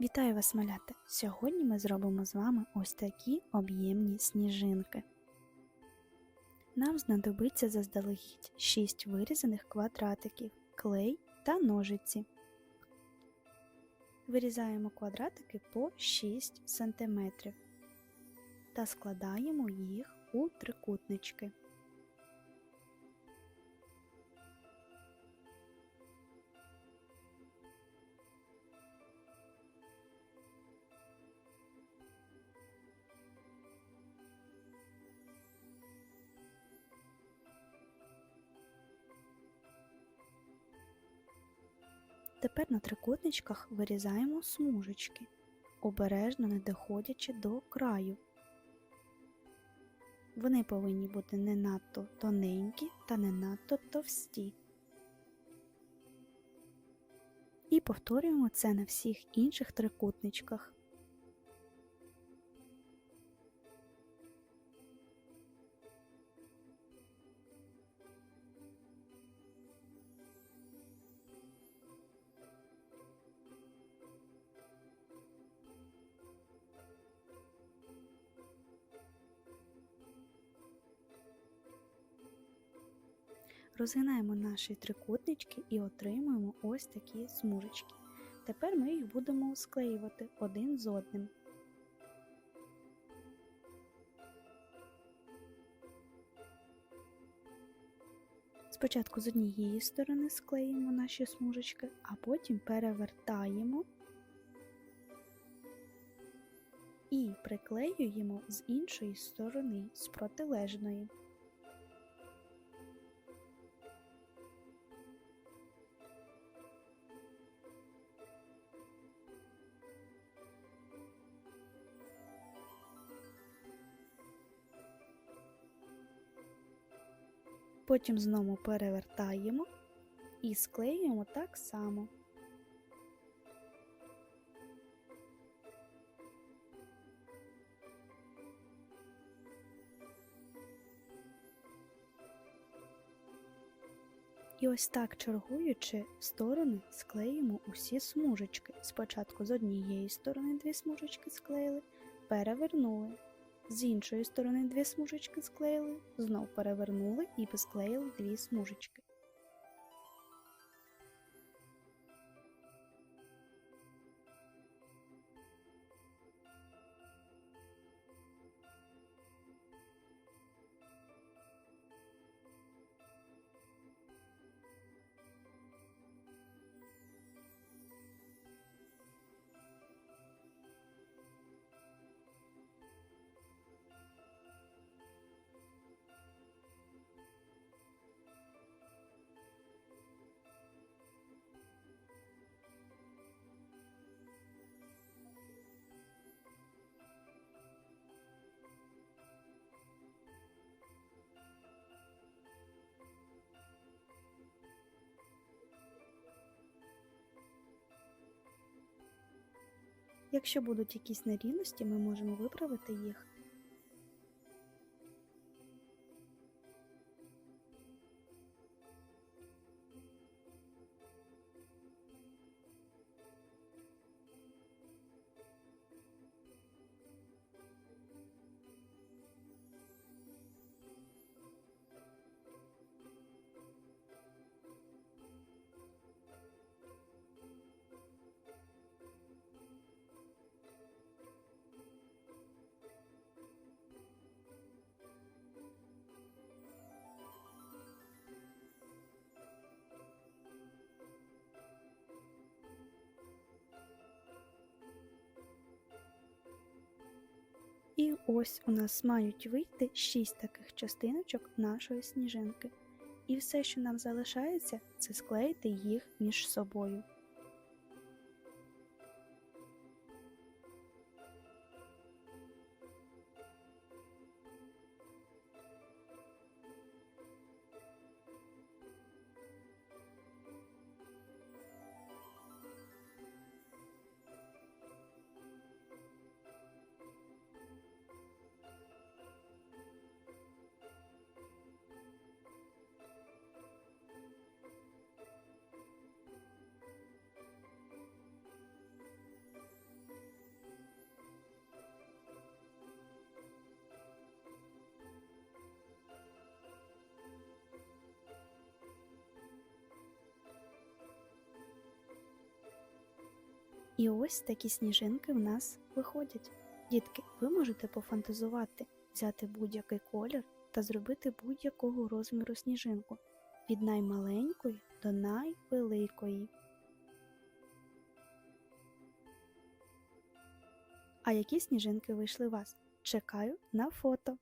Вітаю вас, малята! Сьогодні ми зробимо з вами ось такі об'ємні сніжинки. Нам знадобиться заздалегідь 6 вирізаних квадратиків, клей та ножиці. Вирізаємо квадратики по 6 см та складаємо їх у трикутнички. Тепер на трикутничках вирізаємо смужечки, обережно не доходячи до краю. Вони повинні бути не надто тоненькі та не надто товсті. І повторюємо це на всіх інших трикутничках. Розгинаємо наші трикутнички і отримуємо ось такі смужечки. Тепер ми їх будемо склеювати один з одним. Спочатку з однієї сторони склеїмо наші смужечки, а потім перевертаємо і приклеюємо з іншої сторони, з протилежної. Потім знову перевертаємо і склеюємо так само. І ось так чергуючи сторони склеїмо усі смужечки. Спочатку з однієї сторони дві смужечки склеїли, перевернули. З іншої сторони дві смужечки склеїли, знов перевернули і посклеїли дві смужечки. Якщо будуть якісь нерівності, ми можемо виправити їх. Ось у нас мають вийти 6 таких частиночок нашої сніжинки. І все, що нам залишається, це склеїти їх між собою. І ось такі сніжинки в нас виходять. Дітки, ви можете пофантазувати, взяти будь-який колір та зробити будь-якого розміру сніжинку від наймаленької до найвеликої. А які сніжинки вийшли у вас? Чекаю на фото.